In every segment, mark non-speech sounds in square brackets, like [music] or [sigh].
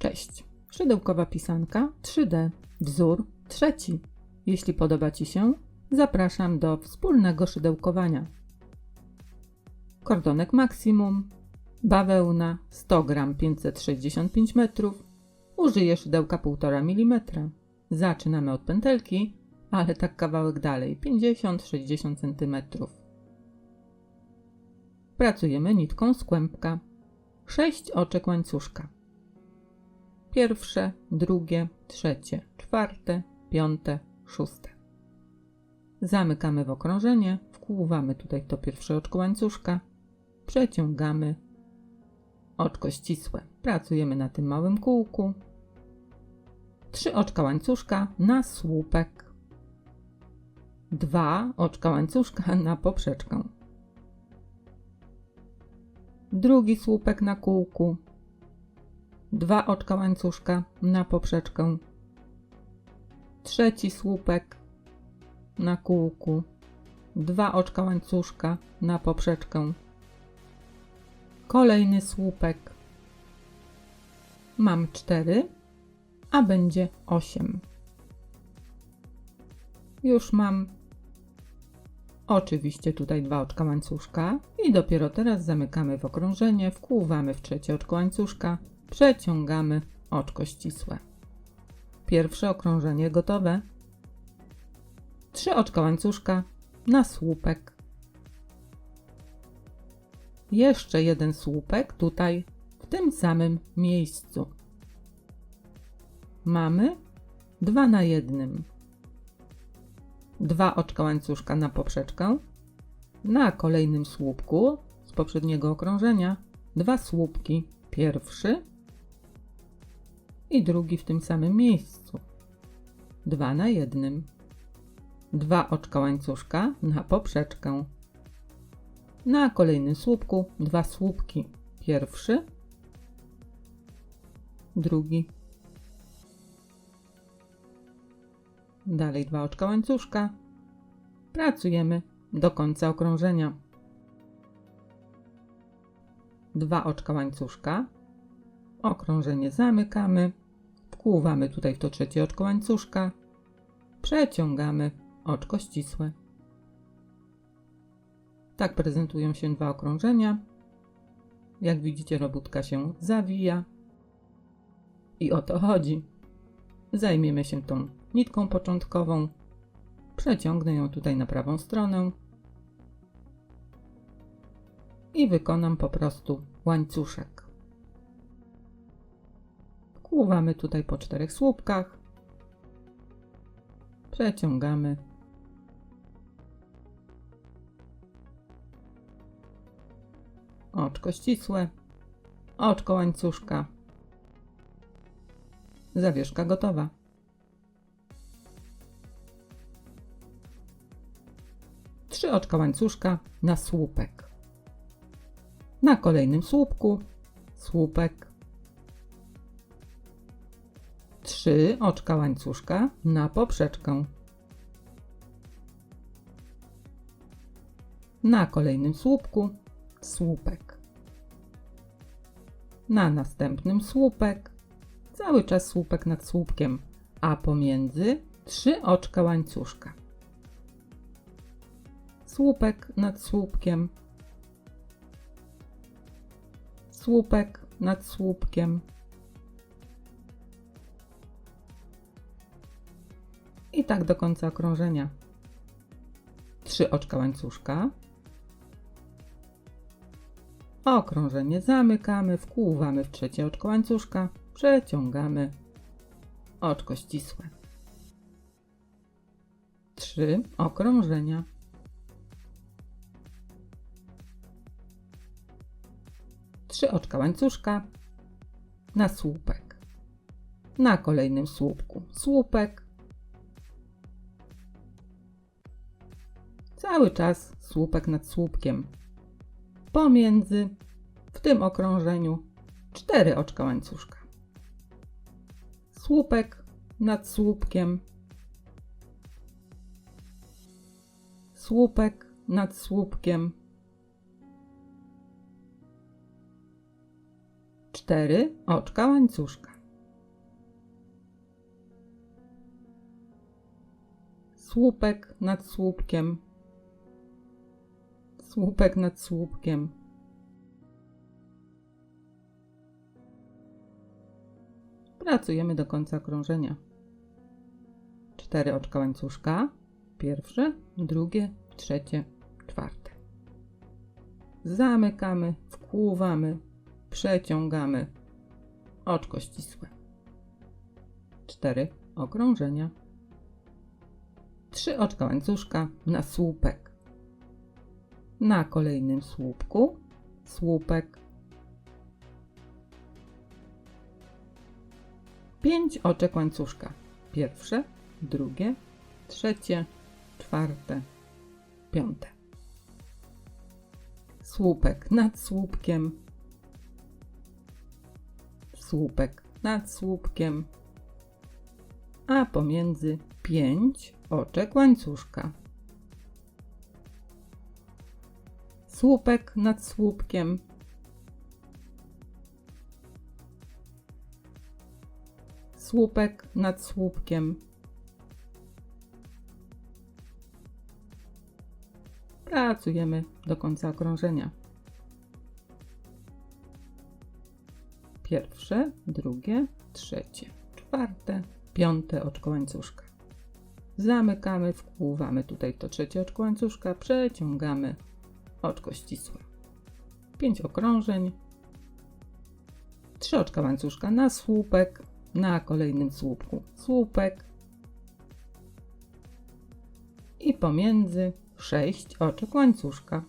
Cześć. Szydełkowa pisanka 3D. Wzór trzeci. Jeśli podoba Ci się, zapraszam do wspólnego szydełkowania. Kordonek maksimum. Bawełna 100 g 565 metrów. Użyję szydełka 1,5 mm. Zaczynamy od pętelki, ale tak kawałek dalej 50-60 cm. Pracujemy nitką z kłębka. 6 oczek łańcuszka. Pierwsze, drugie, trzecie, czwarte, piąte, szóste. Zamykamy w okrążenie, wkłuwamy tutaj to pierwsze oczko łańcuszka, przeciągamy oczko ścisłe. Pracujemy na tym małym kółku. Trzy oczka łańcuszka na słupek. Dwa oczka łańcuszka [laughs] na poprzeczkę. Drugi słupek na kółku. Dwa oczka łańcuszka na poprzeczkę. Trzeci słupek na kółku. Dwa oczka łańcuszka na poprzeczkę. Kolejny słupek. Mam cztery, a będzie osiem. Już mam oczywiście tutaj dwa oczka łańcuszka i dopiero teraz zamykamy w okrążenie, wkłuwamy w trzecie oczko łańcuszka, przeciągamy oczko ścisłe. Pierwsze okrążenie gotowe. Trzy oczka łańcuszka na słupek. Jeszcze jeden słupek tutaj, w tym samym miejscu. Mamy dwa na jednym. Dwa oczka łańcuszka na poprzeczkę. Na kolejnym słupku z poprzedniego okrążenia dwa słupki. Pierwszy i drugi w tym samym miejscu. Dwa na jednym. Dwa oczka łańcuszka na poprzeczkę. Na kolejnym słupku dwa słupki. Pierwszy, drugi. Dalej dwa oczka łańcuszka. Pracujemy do końca okrążenia. Dwa oczka łańcuszka. Okrążenie zamykamy. Wkłuwamy tutaj w to trzecie oczko łańcuszka. Przeciągamy oczko ścisłe. Tak prezentują się dwa okrążenia. Jak widzicie, robótka się zawija. I o to chodzi. Zajmiemy się tą nitką początkową. Przeciągnę ją tutaj na prawą stronę. I wykonam po prostu łańcuszek. Wkłuwamy tutaj po czterech słupkach. Przeciągamy. Oczko ścisłe. Oczko łańcuszka. Zawieszka gotowa. Trzy oczka łańcuszka na słupek. Na kolejnym słupku słupek. Trzy oczka łańcuszka na poprzeczkę. Na kolejnym słupku słupek. Na następnym słupek. Cały czas słupek nad słupkiem, a pomiędzy trzy oczka łańcuszka. Słupek nad słupkiem. Słupek nad słupkiem. I tak do końca okrążenia. Trzy oczka łańcuszka. Okrążenie zamykamy, wkłuwamy w trzecie oczko łańcuszka, przeciągamy oczko ścisłe. Trzy okrążenia. Trzy oczka łańcuszka na słupek. Na kolejnym słupku słupek. cały czas słupek nad słupkiem. Pomiędzy, w tym okrążeniu, cztery oczka łańcuszka. Słupek nad słupkiem, słupek nad słupkiem. Cztery oczka łańcuszka. Słupek nad słupkiem słupek nad słupkiem. Pracujemy do końca okrążenia. Cztery oczka łańcuszka. Pierwsze, drugie, trzecie, czwarte. Zamykamy, wkłuwamy, przeciągamy. Oczko ścisłe. Cztery okrążenia. Trzy oczka łańcuszka na słupek. Na kolejnym słupku słupek. Pięć oczek łańcuszka. Pierwsze, drugie, trzecie, czwarte, piąte. Słupek nad słupkiem. Słupek nad słupkiem. A pomiędzy pięć oczek łańcuszka. Słupek nad słupkiem. Słupek nad słupkiem. Pracujemy do końca okrążenia. Pierwsze, drugie, trzecie, czwarte, piąte oczko łańcuszka. Zamykamy, wkłuwamy tutaj to trzecie oczko łańcuszka, przeciągamy oczko ścisłe. Pięć okrążeń, trzy oczka łańcuszka na słupek, na kolejnym słupku słupek i pomiędzy sześć oczek łańcuszka.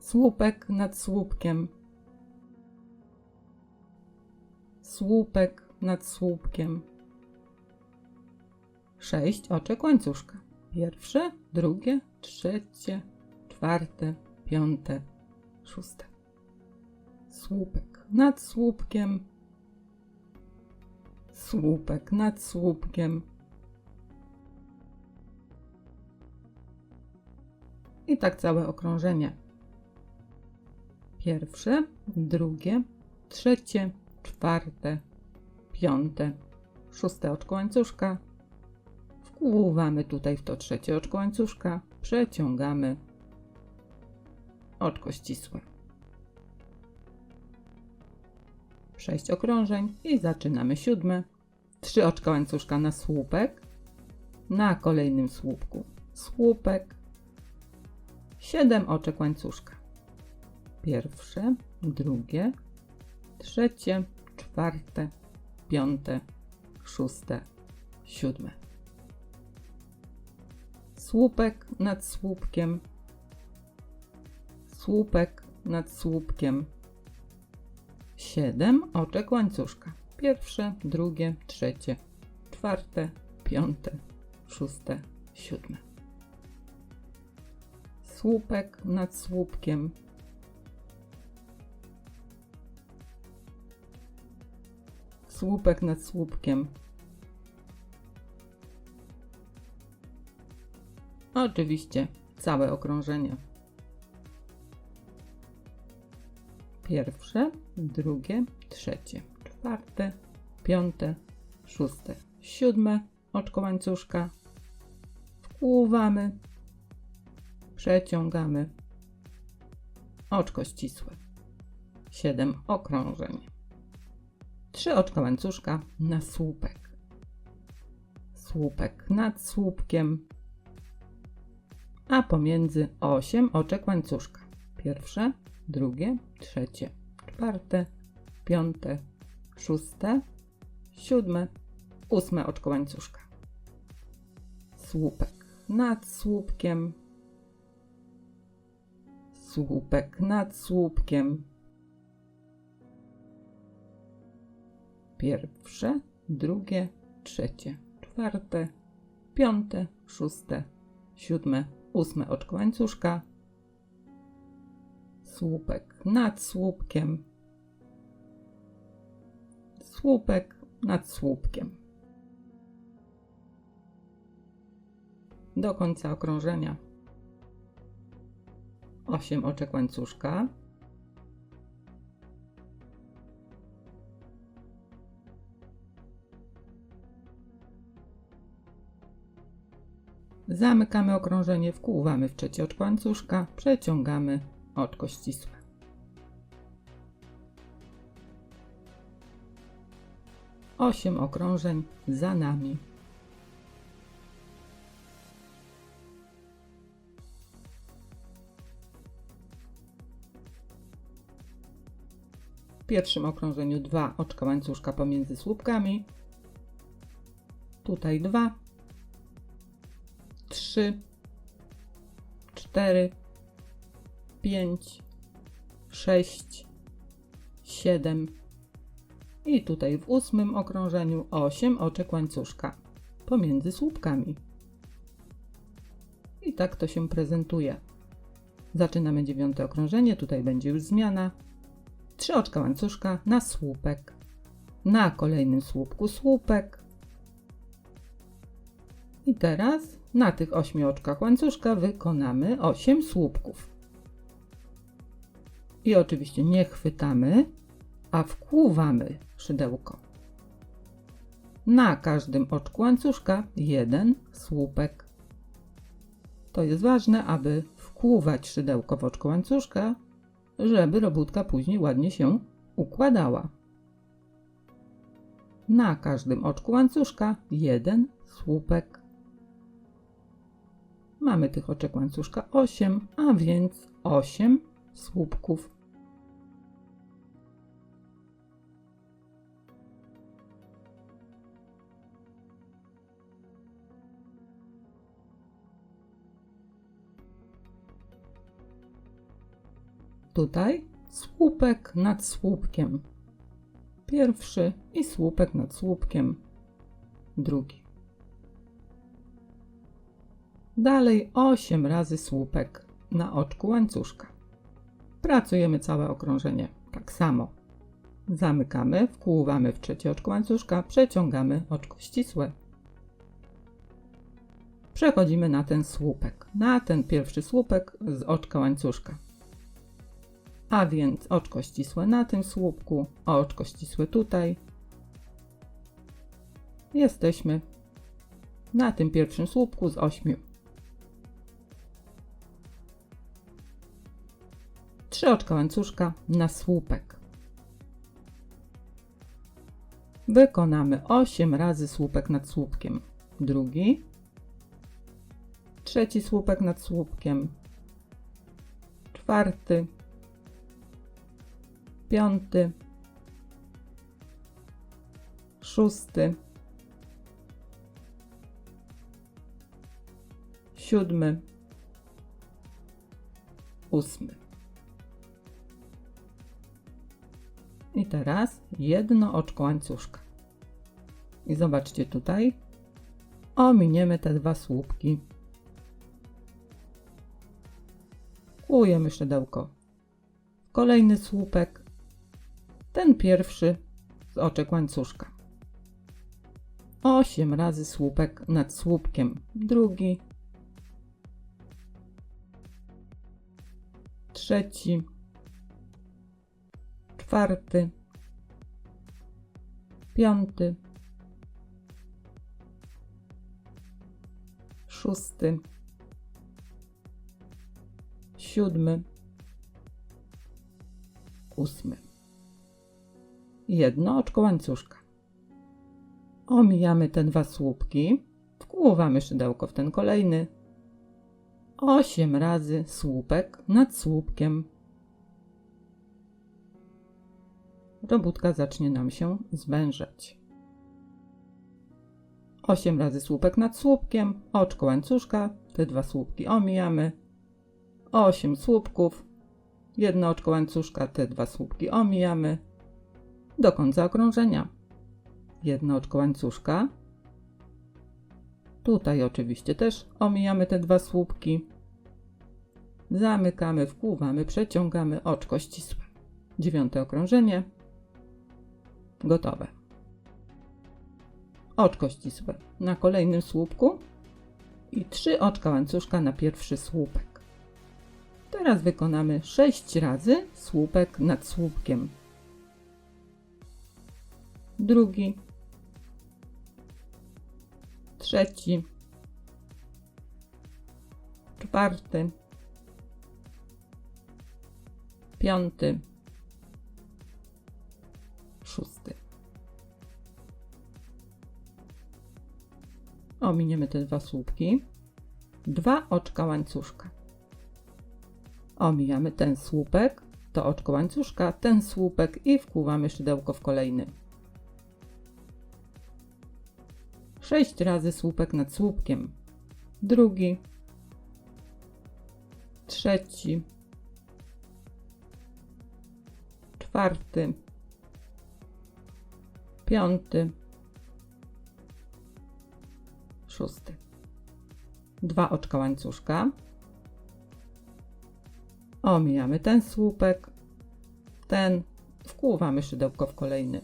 Słupek nad słupkiem. Słupek nad słupkiem. Sześć oczek łańcuszka. Pierwsze, drugie, trzecie, czwarte, piąte, szóste. Słupek nad słupkiem. Słupek nad słupkiem. I tak całe okrążenie. Pierwsze, drugie, trzecie, czwarte, piąte, szóste oczko łańcuszka. Wkłuwamy tutaj w to trzecie oczko łańcuszka, przeciągamy oczko ścisłe. Sześć okrążeń i zaczynamy siódme. Trzy oczka łańcuszka na słupek, na kolejnym słupku słupek, siedem oczek łańcuszka. Pierwsze, drugie, trzecie, czwarte, piąte, szóste, siódme. Słupek nad słupkiem, słupek nad słupkiem. Siedem oczek łańcuszka. Pierwsze, drugie, trzecie, czwarte, piąte, szóste, siódme. Słupek nad słupkiem. Słupek nad słupkiem. Oczywiście całe okrążenie. Pierwsze, drugie, trzecie, czwarte, piąte, szóste, siódme oczko łańcuszka. Wkłuwamy, przeciągamy oczko ścisłe. Siedem okrążeń. Trzy oczka łańcuszka na słupek. Słupek nad słupkiem, a pomiędzy osiem oczek łańcuszka. Pierwsze, drugie, trzecie, czwarte, piąte, szóste, siódme, ósme oczko łańcuszka. Słupek nad słupkiem, słupek nad słupkiem. Pierwsze, drugie, trzecie, czwarte, piąte, szóste, siódme, ósme oczko łańcuszka, słupek nad słupkiem, słupek nad słupkiem. Do końca okrążenia. 8 oczek łańcuszka, Zamykamy okrążenie, wkłuwamy w trzecie oczko łańcuszka, przeciągamy oczko ścisłe. Osiem okrążeń za nami. W pierwszym okrążeniu dwa oczka łańcuszka pomiędzy słupkami. Tutaj dwa, trzy, cztery, pięć, sześć, siedem i tutaj w ósmym okrążeniu osiem oczek łańcuszka pomiędzy słupkami. I tak to się prezentuje. Zaczynamy dziewiąte okrążenie, tutaj będzie już zmiana. Trzy oczka łańcuszka na słupek. Na kolejnym słupku słupek. I teraz na tych ośmiu oczkach łańcuszka wykonamy 8 słupków. I oczywiście nie chwytamy, a wkłuwamy szydełko. Na każdym oczku łańcuszka jeden słupek. To jest ważne, aby wkłuwać szydełko w oczko łańcuszka, żeby robótka później ładnie się układała. Na każdym oczku łańcuszka jeden słupek. Mamy tych oczek łańcuszka 8, a więc 8 słupków. Tutaj słupek nad słupkiem. Pierwszy i słupek nad słupkiem. Drugi. Dalej 8 razy słupek na oczku łańcuszka. Pracujemy całe okrążenie tak samo. Zamykamy, wkłuwamy w trzecie oczko łańcuszka, przeciągamy oczko ścisłe. Przechodzimy na ten słupek, na ten pierwszy słupek z oczka łańcuszka. A więc oczko ścisłe na tym słupku, oczko ścisłe tutaj. Jesteśmy na tym pierwszym słupku z ośmiu. Trzy oczka łańcuszka na słupek. Wykonamy 8 razy słupek nad słupkiem. Drugi. Trzeci słupek nad słupkiem. Czwarty. Piąty. Szósty. Siódmy. Ósmy. I teraz jedno oczko łańcuszka. I zobaczcie tutaj, ominiemy te dwa słupki. Kłujemy szydełko. Kolejny słupek, ten pierwszy z oczek łańcuszka. Osiem razy słupek nad słupkiem. Drugi, trzeci, czwarty, piąty, szósty, siódmy, ósmy. Jedno oczko łańcuszka. Omijamy te dwa słupki, wkłuwamy szydełko w ten kolejny. Osiem razy słupek nad słupkiem. Robótka zacznie nam się zwężać. 8 razy słupek nad słupkiem, oczko łańcuszka, te dwa słupki omijamy. 8 słupków, jedno oczko łańcuszka, te dwa słupki omijamy. Do końca okrążenia. Jedno oczko łańcuszka. Tutaj oczywiście też omijamy te dwa słupki. Zamykamy, wkłuwamy, przeciągamy oczko ścisłe. Dziewiąte okrążenie Gotowe. Oczko ścisłe na kolejnym słupku i trzy oczka łańcuszka na pierwszy słupek. Teraz wykonamy 6 razy słupek nad słupkiem. Drugi, trzeci, czwarty, piąty, szósty. Ominiemy te dwa słupki. Dwa oczka łańcuszka. Omijamy ten słupek, to oczko łańcuszka, ten słupek i wkłuwamy szydełko w kolejny. Sześć razy słupek nad słupkiem. Drugi, trzeci, czwarty, piąty, szósty. Dwa oczka łańcuszka. Omijamy ten słupek, ten, wkłuwamy szydełko w kolejny.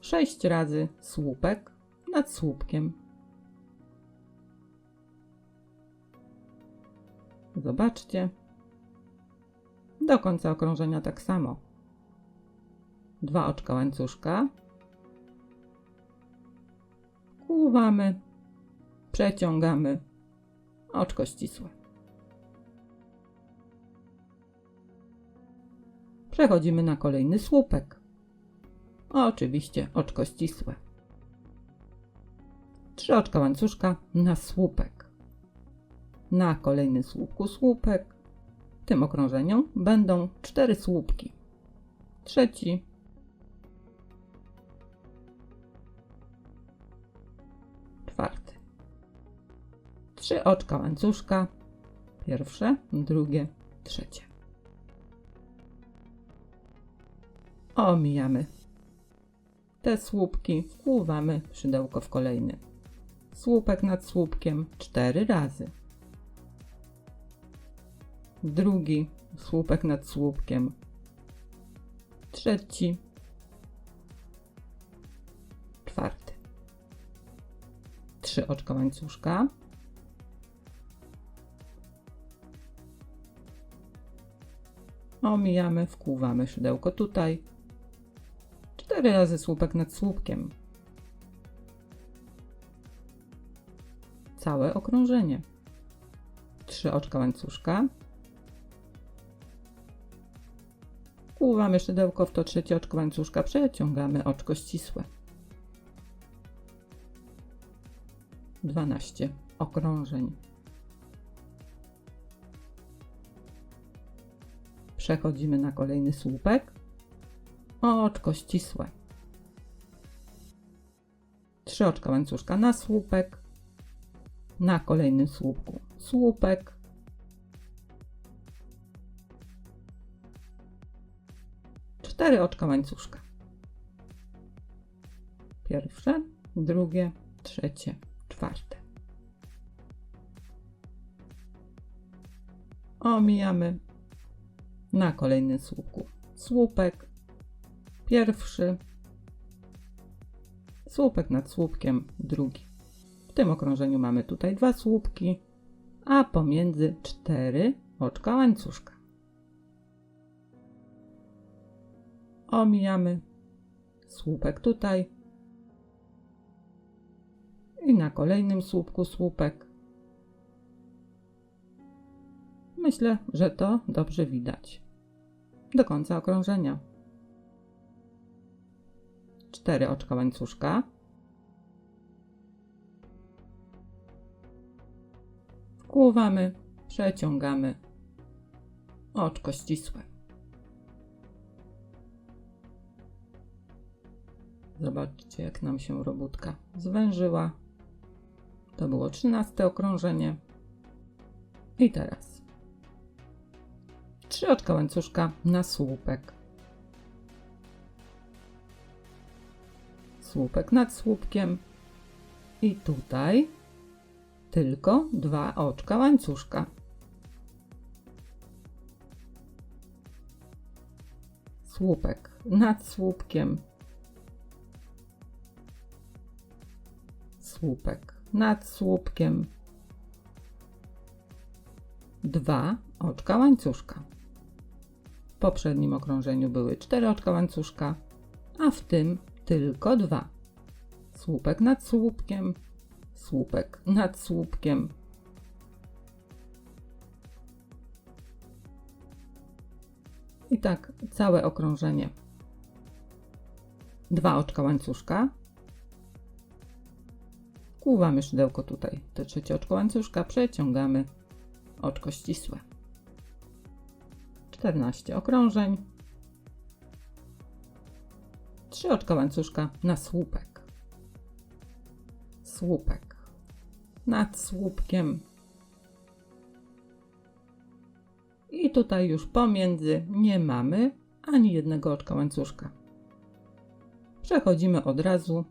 Sześć razy słupek nad słupkiem. Zobaczcie. Do końca okrążenia tak samo. Dwa oczka łańcuszka. Wkłuwamy, przeciągamy oczko ścisłe. Przechodzimy na kolejny słupek. Oczywiście oczko ścisłe. Trzy oczka łańcuszka na słupek. Na kolejnym słupku słupek. Tym okrążeniu będą cztery słupki. Trzeci. Trzy oczka łańcuszka. Pierwsze, drugie, trzecie. Omijamy te słupki, wkłuwamy szydełko w kolejny. Słupek nad słupkiem cztery razy. Drugi słupek nad słupkiem. Trzeci. Czwarty. Trzy oczka łańcuszka. Omijamy, wkłuwamy szydełko tutaj. Cztery razy słupek nad słupkiem. Całe okrążenie. Trzy oczka łańcuszka. Wkłuwamy szydełko w to trzecie oczko łańcuszka, przeciągamy oczko ścisłe. 12 okrążeń. Przechodzimy na kolejny słupek. Oczko ścisłe. Trzy oczka łańcuszka na słupek. Na kolejnym słupku słupek. Cztery oczka łańcuszka. Pierwsze, drugie, trzecie, czwarte. Omijamy na kolejnym słupku słupek, pierwszy, słupek nad słupkiem, drugi. W tym okrążeniu mamy tutaj dwa słupki, a pomiędzy cztery oczka łańcuszka. Omijamy słupek tutaj i na kolejnym słupku słupek. Myślę, że to dobrze widać. Do końca okrążenia. Cztery oczka łańcuszka. Wkłuwamy, przeciągamy. Oczko ścisłe. Zobaczcie, jak nam się robótka zwężyła. To było trzynaste okrążenie. I teraz trzy oczka łańcuszka na słupek. Słupek nad słupkiem. I tutaj tylko dwa oczka łańcuszka. Słupek nad słupkiem. Słupek nad słupkiem. Dwa oczka łańcuszka poprzednim okrążeniu były cztery oczka łańcuszka, a w tym tylko dwa. Słupek nad słupkiem, słupek nad słupkiem. I tak całe okrążenie. Dwa oczka łańcuszka. Kłuwamy szydełko tutaj, to trzecie oczko łańcuszka, przeciągamy oczko ścisłe. 14 okrążeń. Trzy oczka łańcuszka na słupek. Słupek. Nad słupkiem. I tutaj już pomiędzy nie mamy ani jednego oczka łańcuszka. Przechodzimy od razu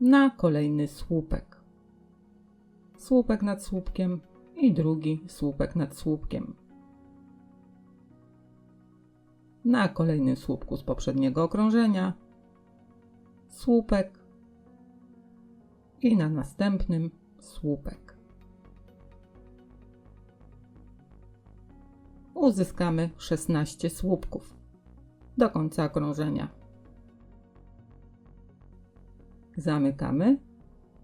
na kolejny słupek. Słupek nad słupkiem i drugi słupek nad słupkiem. Na kolejnym słupku z poprzedniego okrążenia słupek i na następnym słupek. Uzyskamy 16 słupków do końca okrążenia. Zamykamy,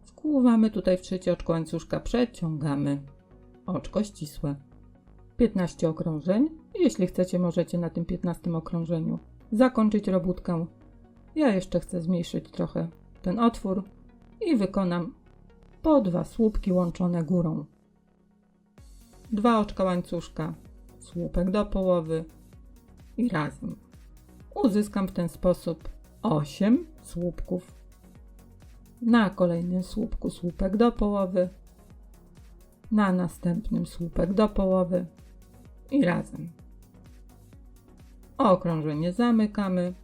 wkłuwamy tutaj w trzecie oczko łańcuszka, przeciągamy oczko ścisłe. 15 okrążeń. Jeśli chcecie, możecie na tym 15 okrążeniu zakończyć robótkę. Ja jeszcze chcę zmniejszyć trochę ten otwór i wykonam po dwa słupki łączone górą. Dwa oczka łańcuszka, słupek do połowy i razem. Uzyskam w ten sposób 8 słupków. Na kolejnym słupku słupek do połowy, na następnym słupek do połowy i razem. Okrążenie zamykamy.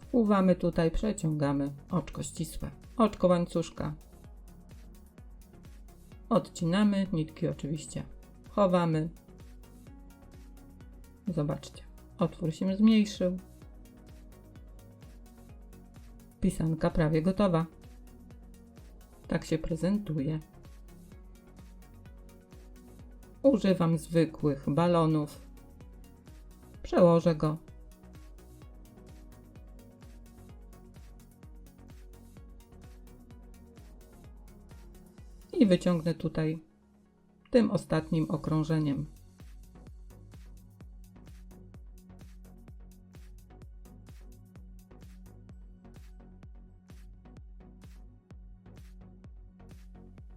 Wpływamy tutaj, przeciągamy oczko ścisłe, oczko łańcuszka. Odcinamy, nitki oczywiście chowamy. Zobaczcie, otwór się zmniejszył. Pisanka prawie gotowa. Tak się prezentuje. Używam zwykłych balonów. Przełożę go. I wyciągnę tutaj tym ostatnim okrążeniem.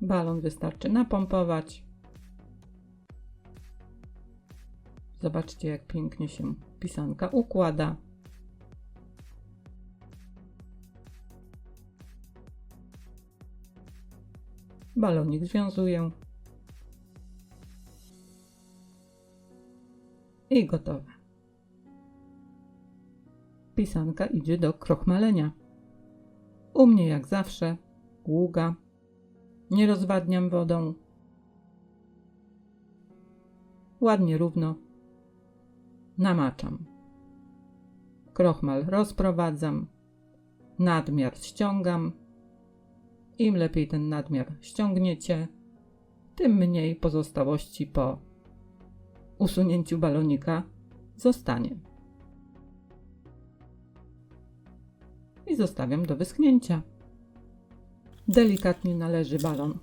Balon wystarczy napompować. Zobaczcie, jak pięknie się pisanka układa. Balonik związuję. I gotowe. Pisanka idzie do krochmalenia. U mnie jak zawsze ługa. Nie rozwadniam wodą. Ładnie równo namaczam. Krochmal rozprowadzam. Nadmiar ściągam. Im lepiej ten nadmiar ściągniecie, tym mniej pozostałości po usunięciu balonika zostanie. I zostawiam do wyschnięcia. Delikatnie należy balon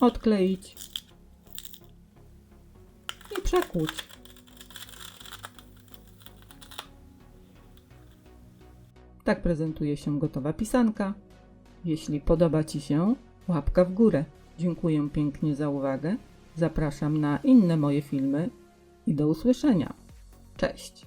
odkleić i przekłuć. Tak prezentuje się gotowa pisanka. Jeśli podoba Ci się, łapka w górę. Dziękuję pięknie za uwagę. Zapraszam na inne moje filmy i do usłyszenia. Cześć!